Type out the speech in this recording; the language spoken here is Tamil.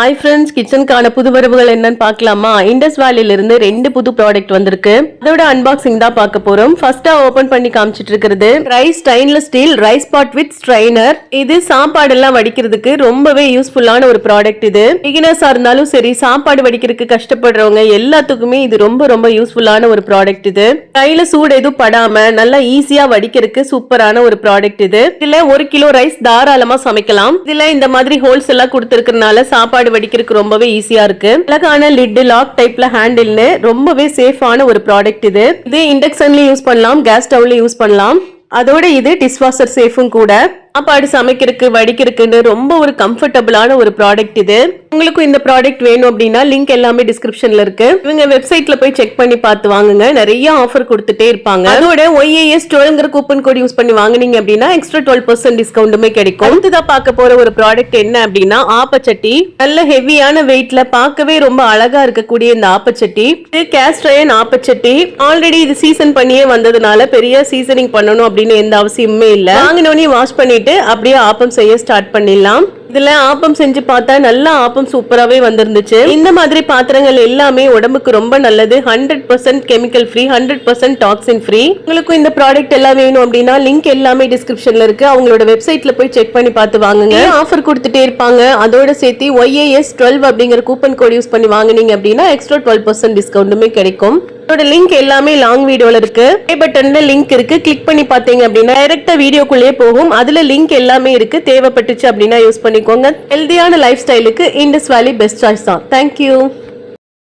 ஹாய் ஃப்ரெண்ட்ஸ் கிச்சனுக்கான புது வரவுகள் என்னன்னு பார்க்கலாமா? இண்டஸ் வேலியில இருந்து ரெண்டு புது ப்ராடக்ட் வந்திருக்கு. அதோட அன்பாக்சிங் தான் பார்க்க போறோம். ஃபர்ஸ்டா ஓபன் பண்ணி காமிச்சிட்டு இருக்கிறது. Rice stainless steel rice pot with strainer இது சாப்பாடு எல்லாம் வடிக்கிறதுக்கு ரொம்பவே யூஸ்ஃபுல்லான ஒரு ப்ராடக்ட் இது. பிகினர்ஸா இருந்தாலும் சரி சாப்பாடு வடிக்கிறதுக்கு கஷ்டப்படுறவங்க எல்லாத்துக்குமே இது ரொம்ப ரொம்ப யூஸ்ஃபுல்லான ஒரு ப்ராடக்ட் இது. கையில சூடு எதுவும் படாம நல்லா ஈஸியா வடிக்கிறதுக்கு சூப்பரான ஒரு ப்ராடக்ட் இது. இதுல ஒரு கிலோ ரைஸ் தாராளமா சமைக்கலாம். இதுல இந்த மாதிரி ஹோல்ஸ் எல்லாம் கொடுத்துருக்கறனால சாப்பாடு வடிக்கிறதுக்கு ரொம்பவே ஈஸியா இருக்கு. அழகான லிட் லாக் டைப்ல ஹேண்டில்னு ரொம்பவே சேஃபான ஒரு ப்ராடக்ட் இது. இது இண்டக்ஷன்ல யூஸ் பண்ணலாம் கேஸ் ஸ்டவ்ல யூஸ் பண்ணலாம். அதோட இது டிஷ்வாஷர் சேஃபும் கூட. சாப்பாடு சமைக்கிறதுக்கு வடிக்கிறதுக்குன்னு ரொம்ப ஒரு கம்ஃபர்டபுளான ஒரு ப்ராடக்ட் இது. உங்களுக்கும் இந்த ப்ராடக்ட் வேணும் அப்படின்னா லிங்க் எல்லாமே டிஸ்கிரிப்ஷன்ல இருக்கு. இவங்க வெப்சைட்ல போய் செக் பண்ணி பார்த்து வாங்குங்க. நிறைய ஆஃபர் கொடுத்துட்டே இருப்பாங்க. அதோட ஒய்ஏஎஸ் டுவெல்ங்கிற கூப்பன் கோட் யூஸ் பண்ணி வாங்குனீங்க அப்படின்னா எக்ஸ்ட்ரா டுவெல் பர்சன்ட் டிஸ்கவுண்ட்டுமே கிடைக்கும். அடுத்ததான் பார்க்க போற ஒரு ப்ராடக்ட் என்ன அப்படின்னா ஆப்பச்சட்டி. நல்ல ஹெவியான வெயிட்ல பார்க்கவே ரொம்ப அழகா இருக்கக்கூடிய இந்த ஆப்பச்சட்டி. இது கேஸ்ட்ரயன் ஆப்பச்சட்டி. ஆல்ரெடி இது சீசன் பண்ணியே வந்ததுனால பெரிய சீசனிங் பண்ணணும் அப்படின்னு எந்த அவசியமுமே இல்லை. வாங்கினோடனே வாஷ் பண்ணிட்டு அப்படியே ஆப்பம் செய்ய ஸ்டார்ட் பண்ணிடலாம். இதுல ஆப்பம் செஞ்சு பார்த்தா நல்ல ஆப்பம் சூப்பராகவே வந்திருந்துச்சு. இந்த மாதிரி பாத்திரங்கள் எல்லாமே உடம்புக்கு ரொம்ப நல்லது. Hundred percent chemical free hundred percent toxin free உங்களுக்கும் இந்த ப்ராடக்ட் எல்லாம் வேணும் அப்படின்னா லிங்க் எல்லாமே டிஸ்கிரிப்ஷன்ல இருக்கு. அவங்களோட வெப்சைட்ல போய் செக் பண்ணி பார்த்து வாங்குங்க. ஆஃபர் கொடுத்துட்டே இருப்பாங்க. அதோட சேர்த்து ஒய்ஏஎஸ் டுவெல் அப்படிங்கிற கூப்பன் கோட் யூஸ் பண்ணி வாங்குனீங்க அப்படின்னா எக்ஸ்ட்ரா டுவெல் பர்சன்ட் டிஸ்கவுண்ட்டுமே கிடைக்கும். இதோட லிங்க் எல்லாமே லாங் வீடியோல இருக்கு. பே பட்டன்ல லிங்க் இருக்கு. கிளிக் பண்ணி பாத்தீங்க அப்படின்னா டைரக்டா வீடியோக்குள்ளேயே போகும். அதுல லிங்க் எல்லாமே இருக்கு. தேவைப்பட்டுச்சு அப்படின்னா யூஸ் பண்ணிக்கோங்க. ஹெல்தியான லைஃப் ஸ்டைலுக்கு இண்டஸ் வேலி பெஸ்ட் சாய்ஸ் தான். தேங்க்யூ